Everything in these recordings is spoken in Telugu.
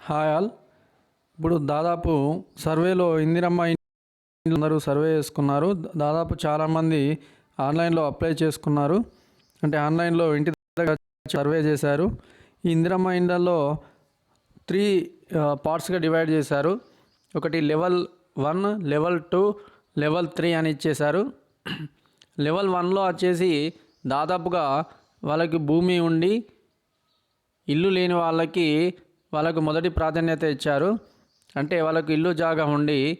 Hi all. ఇప్పుడు దాదాపు సర్వేలో ఇందిరమ్మ అందరూ సర్వే చేసుకున్నారు. దాదాపు చాలామంది ఆన్లైన్లో అప్లై చేసుకున్నారు. అంటే ఆన్లైన్లో ఇంటి దగ్గర సర్వే చేశారు. ఈ ఇందిరమ్మ ఇండ్లలో త్రీ పార్ట్స్గా డివైడ్ చేశారు. ఒకటి level one level two level three అని ఇచ్చేశారు. లెవెల్ వన్లో వచ్చేసి దాదాపుగా వాళ్ళకి భూమి ఉండి ఇల్లు లేని వాళ్ళకి వాళ్ళకు మొదటి ప్రాధాన్యత ఇచ్చారు. అంటే వాళ్ళకు ఇల్లు జాగా ఉండి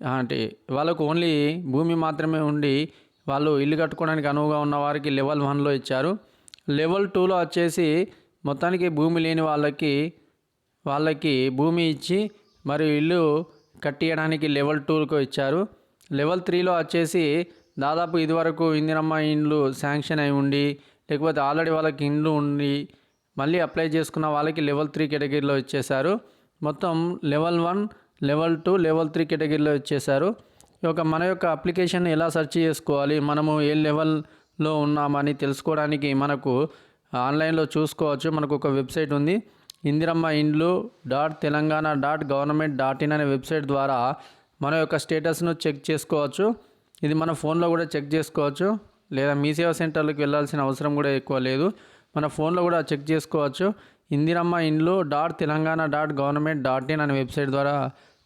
అంటే వాళ్ళకు ఓన్లీ భూమి మాత్రమే ఉండి వాళ్ళు ఇల్లు కట్టుకోవడానికి అనువుగా ఉన్న వారికి లెవెల్ వన్లో ఇచ్చారు. లెవెల్ టూలో వచ్చేసి మొత్తానికి భూమి లేని వాళ్ళకి వాళ్ళకి భూమి ఇచ్చి మరియు ఇల్లు కట్టియడానికి లెవెల్ టూకు ఇచ్చారు. లెవెల్ త్రీలో వచ్చేసి దాదాపు ఇదివరకు ఇందిరమ్మ ఇండ్లు శాంక్షన్ అయి ఉండి లేకపోతే ఆల్రెడీ వాళ్ళకి ఇండ్లు ఉండి మళ్ళీ అప్లై చేసుకున్న వాళ్ళకి లెవెల్ త్రీ కేటగిరీలో ఇచ్చేశారు. మొత్తం level one level two level three కేటగిరీలో ఇచ్చేశారు. ఈ యొక్క మన యొక్క అప్లికేషన్ ఎలా సెర్చ్ చేసుకోవాలి మనము ఏ లెవెల్లో ఉన్నామని తెలుసుకోవడానికి మనకు ఆన్లైన్లో చూసుకోవచ్చు. మనకు ఒక వెబ్సైట్ ఉంది ఇందిరమ్మ ఇండ్లు dot Telangana dot government dot in అనే వెబ్సైట్ ద్వారా మన యొక్క స్టేటస్ను చెక్ చేసుకోవచ్చు. ఇది మన ఫోన్లో కూడా చెక్ చేసుకోవచ్చు. లేదా మీ సేవా సెంటర్లకు వెళ్ళాల్సిన అవసరం కూడా ఎక్కువ లేదు. మన ఫోన్లో కూడా చెక్ చేసుకోవచ్చు. ఇందిరమ్మ ఇండ్లు dot Telangana dot government dot in అనే వెబ్సైట్ ద్వారా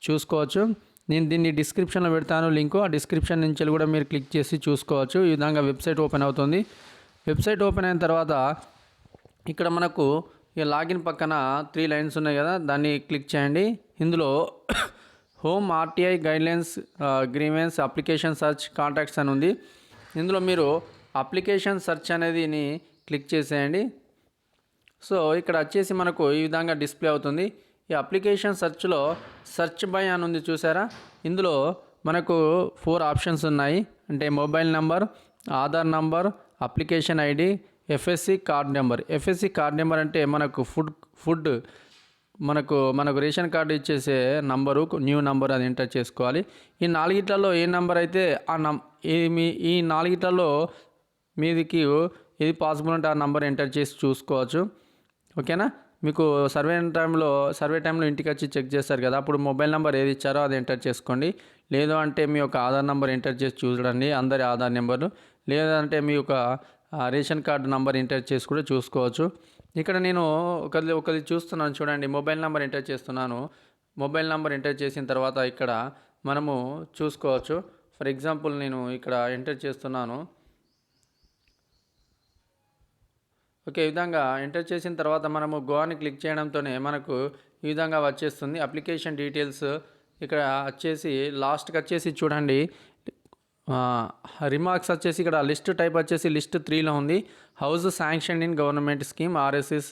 చూసుకోవచ్చు. నేను దీన్ని డిస్క్రిప్షన్లో పెడతాను లింకు. ఆ డిస్క్రిప్షన్ నుంచి కూడా మీరు క్లిక్ చేసి చూసుకోవచ్చు. ఈ విధంగా వెబ్సైట్ ఓపెన్ అవుతుంది. వెబ్సైట్ ఓపెన్ అయిన తర్వాత ఇక్కడ మనకు ఇక లాగిన్ పక్కన త్రీ లైన్స్ ఉన్నాయి కదా దాన్ని క్లిక్ చేయండి. ఇందులో home RTI guidelines grievance application search contacts అని ఉంది. ఇందులో మీరు అప్లికేషన్ సెర్చ్ అనేదిని క్లిక్ చేసేయండి. సో ఇక్కడ వచ్చేసి మనకు ఈ విధంగా డిస్ప్లే అవుతుంది. ఈ అప్లికేషన్ సెర్చ్లో సెర్చ్ బై అని ఉంది చూసారా? ఇందులో మనకు ఫోర్ ఆప్షన్స్ ఉన్నాయి. అంటే mobile number Aadhaar number application ID FSC card number. FSC card number అంటే మనకు ఫుడ్ ఫుడ్ మనకు మనకు రేషన్ కార్డు ఇచ్చేసే నంబరు న్యూ నంబర్ అది ఎంటర్ చేసుకోవాలి. ఈ నాలుగిట్లలో ఏ నంబర్ అయితే ఆ నం ఈ మీ ఈ నాలుగిట్లలో మీదికి ఏది పాసిబుల్ అంటే ఆ నంబర్ ఎంటర్ చేసి చూసుకోవచ్చు. ఓకేనా? మీకు సర్వే టైంలో సర్వే టైంలో ఇంటికి వచ్చి చెక్ చేస్తారు కదా అప్పుడు మొబైల్ నెంబర్ ఏది ఇచ్చారో అది ఎంటర్ చేసుకోండి. లేదు అంటే మీ యొక్క ఆధార్ నెంబర్ ఎంటర్ చేసి చూడండి అందరి ఆధార్ నెంబరు లేదంటే మీ యొక్క రేషన్ కార్డు నెంబర్ ఎంటర్ చేసి కూడా చూసుకోవచ్చు. ఇక్కడ నేను ఒకది ఒకది చూస్తున్నాను చూడండి మొబైల్ నెంబర్ ఎంటర్ చేస్తున్నాను. మొబైల్ నెంబర్ ఎంటర్ చేసిన తర్వాత ఇక్కడ మనము చూసుకోవచ్చు. ఫర్ ఎగ్జాంపుల్ నేను ఇక్కడ ఎంటర్ చేస్తున్నాను. ఓకే ఈ విధంగా ఎంటర్ చేసిన తర్వాత మనము గో అని క్లిక్ చేయడంతోనే మనకు ఈ విధంగా వచ్చేస్తుంది. అప్లికేషన్ డీటెయిల్స్ ఇక్కడ వచ్చేసి లాస్ట్కి వచ్చేసి చూడండి. రిమార్క్స్ వచ్చేసి ఇక్కడ లిస్ట్ టైప్ వచ్చేసి లిస్ట్ త్రీలో ఉంది. House sanction in government scheme RSS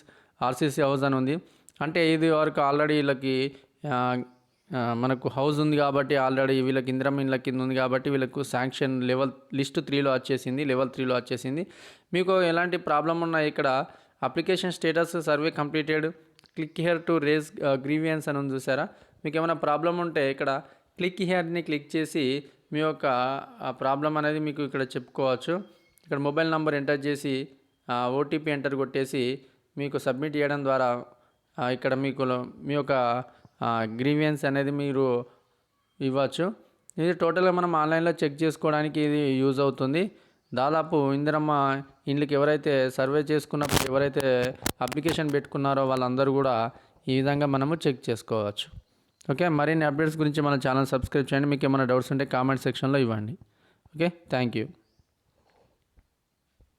RCC house అని ఉంది. అంటే ఇది వరకు ఆల్రెడీ వీళ్ళకి మనకు హౌస్ ఉంది కాబట్టి ఆల్రెడీ వీళ్ళకి ఇందిరం ఇండ్ల కింద ఉంది కాబట్టి వీళ్ళకు శాంక్షన్ లెవెల్ లిస్ట్ త్రీలో వచ్చేసింది లెవెల్ త్రీలో వచ్చేసింది. మీకు ఎలాంటి ప్రాబ్లం ఉన్నాయి ఇక్కడ application status survey completed. Click here to raise grievance అని ఉంది చూసారా? మీకు ఏమైనా ప్రాబ్లం ఉంటే ఇక్కడ క్లిక్ హియర్ని క్లిక్ చేసి మీ యొక్క ప్రాబ్లం అనేది మీకు ఇక్కడ చెప్పుకోవచ్చు. ఇక్కడ మొబైల్ నెంబర్ ఎంటర్ చేసి ఓటీపీ ఎంటర్ కొట్టేసి మీకు సబ్మిట్ చేయడం ద్వారా ఇక్కడ మీకు మీ యొక్క గ్రీవియన్స్ అనేది మీరు ఇవ్వచ్చు. ఇది టోటల్గా మనం ఆన్లైన్లో చెక్ చేసుకోవడానికి ఇది యూజ్ అవుతుంది. దాదాపు ఇందిరమ్మ ఇండ్లకి ఎవరైతే సర్వే చేసుకున్నప్పుడు ఎవరైతే అప్లికేషన్ పెట్టుకున్నారో వాళ్ళందరూ కూడా ఈ విధంగా మనము చెక్ చేసుకోవచ్చు. ఓకే? మరిన్ని అప్డేట్స్ గురించి మన ఛానల్ సబ్స్క్రైబ్ చేయండి. మీకు ఏమైనా డౌట్స్ ఉంటే కామెంట్ సెక్షన్లో ఇవ్వండి. ఓకే? Thank you.